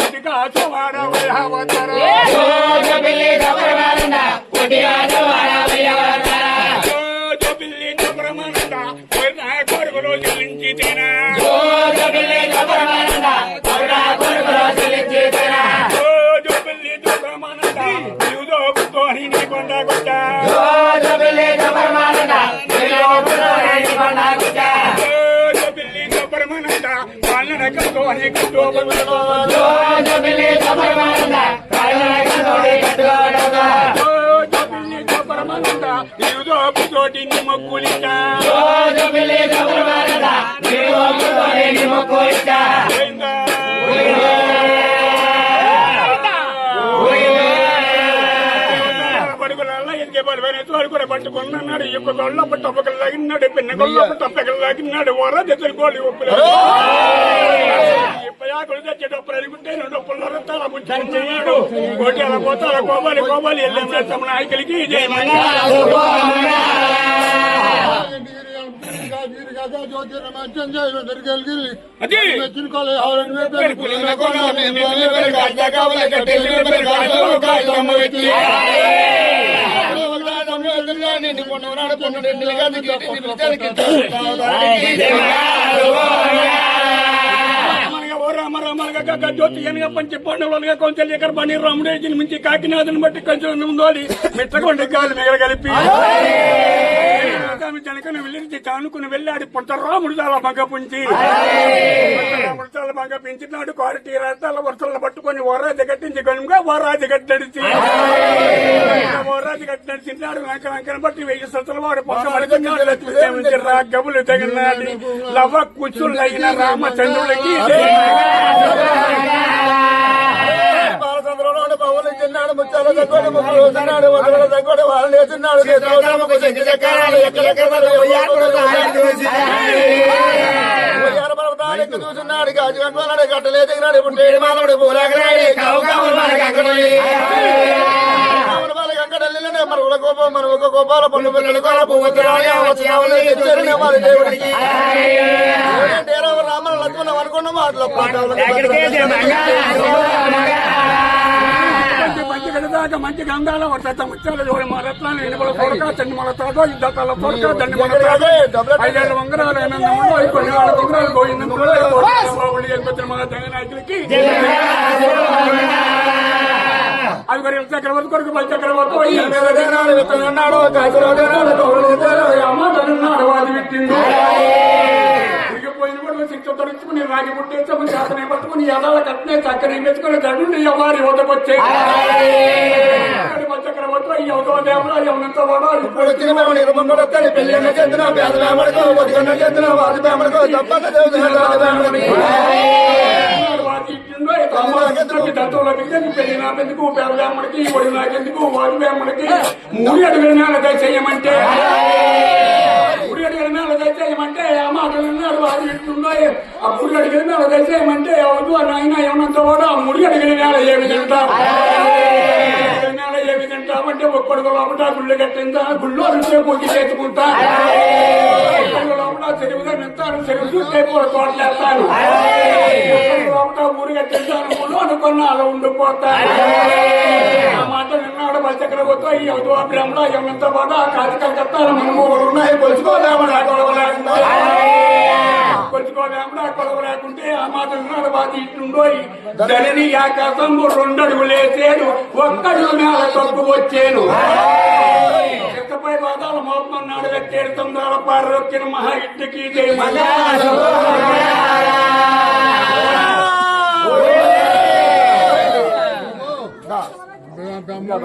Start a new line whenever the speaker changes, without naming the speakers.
ఇదిగా చోవాడ వైహవతర
జోజబిల్లి దొబరమానంద కొడిగా జవాడ వెయ్యవతార
వాళ్ళ కల్తోని కుట్టో
జోజబిల్లి దొబరమానంద కరుణా కన్నోడి
పుతోటి పట్టుకున్నాడు గొల్ల టప్పకలు లాగినాడు పిన్న గొల్ల టప్పకలు లాగినాడు వర ఒప్పులు ఇప్పయాకులు తెచ్చేటప్పుడు అనుకుంటే రెండు పుల్లర తల ముచ్చాడు కోటి అలా పోతాల కోబాలి కోబాలి వెళ్ళి చేస్తాం నాయకులకి. జయమని అది మనగా ఓ రామ రామనగా గగ్గ జ్యోతి పంచి పండుగలుగా కొంచెం ఎక్కడ పని రాముడే మించి కాకినాథను బట్టి కొంచెం ఉండాలి మెట్టకొండ గాలి మిగల కలిపి జనకను వెళ్ళి తానుకుని వెళ్ళాడు పుట్ట రాముడు చాలా మగ పుంచి. రాముడు చాలా మగ పెంచినాడు. క్వాలిటీ రథాల వరుసలను పట్టుకొని ఓరాది కట్టించి గనుగా ఓరాది కట్టడిచి ఓరాది కట్టి నడిచినాడు వెంక వెంకన బట్టి వెయ్యి సతలు వాడు పక్క పడుతున్నాడు లక్ష్మీదేవి రాగములు తగినాడు లవ కుచులైన రామచంద్రుడికి
బాలచంద్రుడు పవన్ తిన్నాడు ముచ్చాల తగ్గోడు ముగ్గురు తిన్నాడు వందల తగ్గోడు వాళ్ళు పర్వతానికి చూస్తున్నాడు గాజు దిగినాడు ఇప్పుడు ఏడు మానవుడు పూలాగరాడు కావు కావు మనకి అక్కడ మన ఒక కోపం మన ఒక కోపాల పండు పిల్లలు కోల పువ్వుతురాలి వచ్చిన ఎచ్చారనే వారి దేవుడికి రామన లక్ష్మణ అనుకున్న మాటలు
మంచి గడిదాకా మంచి గంధాల వర్త ముచ్చాల జోడి మా రత్నాలు ఎనుబల కొరక చెన్ని మన తాతో యుద్ధాల కొరక దండి మన తాతో ఐదేళ్ళ వంగరాలు ఐదు కొన్ని వాళ్ళ వంగరాలు గోయిందని మన జగ నాయకులకి అవి మరి చక్రవర్తి కొడుకు పై చక్రవర్తి
ఉన్నాడు
అమ్మ తనున్నాడు పెట్టింది తిరిగిపోయిన కూడా శిక్ష తొడుచుకుని రాగి పుట్టేసాము చేతనే పట్టుకుని ఎదాల కట్టినే చక్కని మెచ్చుకుని గడుండి ఎవరి వద్దకొచ్చే చక్రవర్తి వాడు
ఇప్పుడు వచ్చిన మేము వస్తాడు చేస్తున్నా పేద వేమడుకో బతుకన్న చేస్తున్నా వాది వేమడుకో తప్పక దేవుడు వాది
పెళ్ళినాకెందుకు పేదవేమ్మడికి ఒడి నాకెందుకు వాడి వేమ్మడికి మూడు అడుగుల నేల దయచేయమంటే మూడు అడుగుల నేల దయచేయమంటే ఆ మాటలు ఉన్నాడు వాడి ఇస్తుందో ఆ మూడు అడుగుల నేల దయచేయమంటే ఎవరు నాయన ఏమన్నంత వాడు ఆ మూడు అడుగుల నేల ఏ విధంగా నేల ఏ విధంగా అంటే ఒక్కడుగు లోపల గుళ్ళు కట్టిందా గుళ్ళు అరిసే పోగి చేసుకుంటా ఒక్కడుగు లోపల చెరువుగా నింతాను చెరువు చూస్తే కూడా తోటలేస్తాను లోపల ఊరు కట్టించాను గుళ్ళు అనుకున్నా అలా ఉండిపోతాను. ఆ మాట నిన్నాడు బలచక్ర పోతే ఈ బ్రహ్మణ ఏమంత బాధ కాజకాలు కట్టాలి. మనము ఉన్నాయి. కొలుచుకోలేమని ఆ గొడవ లేకుండా. కొలుచుకోలేమని ఆ గొడవ లేకుంటే ఆ మాట నిన్నాడు బాధ ఇట్లుండో ఆకాశం ఒక్కడుగు నేల తప్పు వచ్చేను ಹೋದಳು ಮೊಮ್ಮ ನಡುವೆ ತೀರ್ಥಂದಾಳ ಪಾರ್ವತಿನ ಮಹಾ ಇದ್ದಕಿ ಜೈ ಮಗ पंजाब